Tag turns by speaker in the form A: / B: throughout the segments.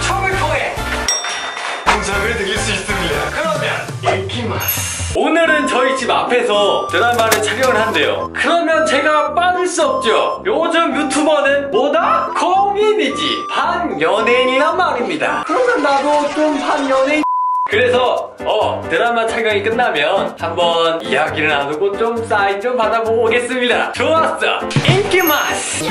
A: 추첨을 통해 동작을 드릴 수 있습니다. 그러면 인기마스 오늘은 저희 집 앞에서 드라마를 촬영을 한대요. 그러면 제가 빠질 수 없죠. 요즘 유튜버는 뭐다? 공인이지. 반연예인이란 말입니다. 그러면 나도 좀 반연예인. 그래서 어 드라마 촬영이 끝나면 한번 이야기를 나누고 좀 사인 좀 받아보고 오겠습니다. 좋았어. 인기마스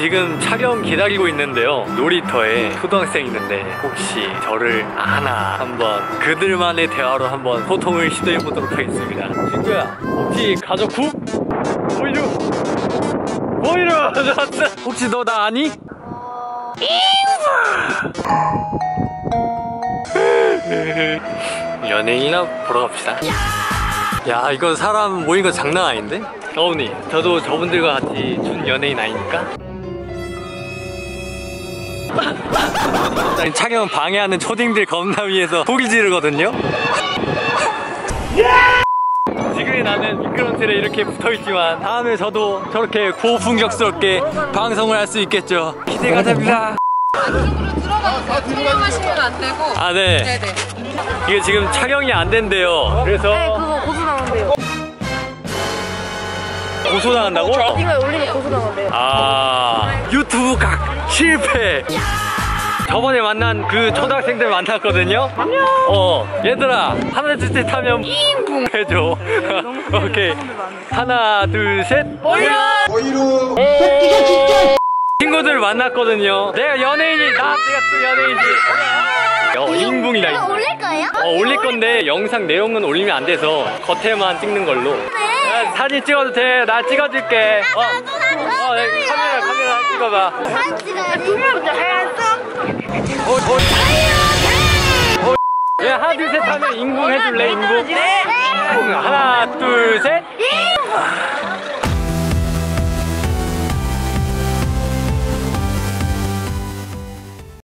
A: 지금 촬영 기다리고 있는데요. 놀이터에 초등학생 있는데 혹시 저를 아나 한번 그들만의 대화로 한번 소통을 시도해 보도록 하겠습니다. 친구야, 혹시 가족 구? 보이루? 보이루! 혹시 너 나 아니? 연예인이나 보러 갑시다. 야, 이건 사람 모인 거 장난 아닌데? 어머니, 저도 저분들과 같이 준 연예인 아닙니까? 촬영 방해하는 초딩들 겁나 위해서 소리 지르거든요? 지금의 나는 미끄럼 틀에 이렇게 붙어있지만 다음에 저도 저렇게 고풍격스럽게 방송을 할 수 있겠죠. 기대가 됩니다.
B: 안쪽으로 들어가서 촬영하시면 안 되고.
A: 아 네.
B: 네네.
A: 이게 지금 촬영이 안 된대요. 그래서
B: 네 그거 고소 나온대요.
A: 고소 당한다고?
B: 이거 올리면 고소 나온대요.
A: 아 유튜브 각 실패. 저번에 만난 그 초등학생들 만났거든요. 어 얘들아 하나 둘셋 하면 삥붕. 해줘. 오케이. 하나 둘셋.
C: 어이로. 새끼가 진짜.
A: 친구들 만났거든요. 내가 연예인이 나 내가 또 연예인이지. 어 잉붕이다
D: 이거
A: 잉붕
D: 올릴 거예요?
A: 어 올릴 건데 영상 내용은 올리면 안 돼서 겉에만 찍는 걸로. 야, 사진 찍어도 돼나 찍어줄게. 어,
D: 나도 나도
A: 어 네, 카메라 카메라 찍어봐
D: 사진 찍어야지
A: 어, 어. 어, 야, 하나, 둘, 셋 하면 인궁 해줄래, 인궁? 네. 하나, 둘, 셋.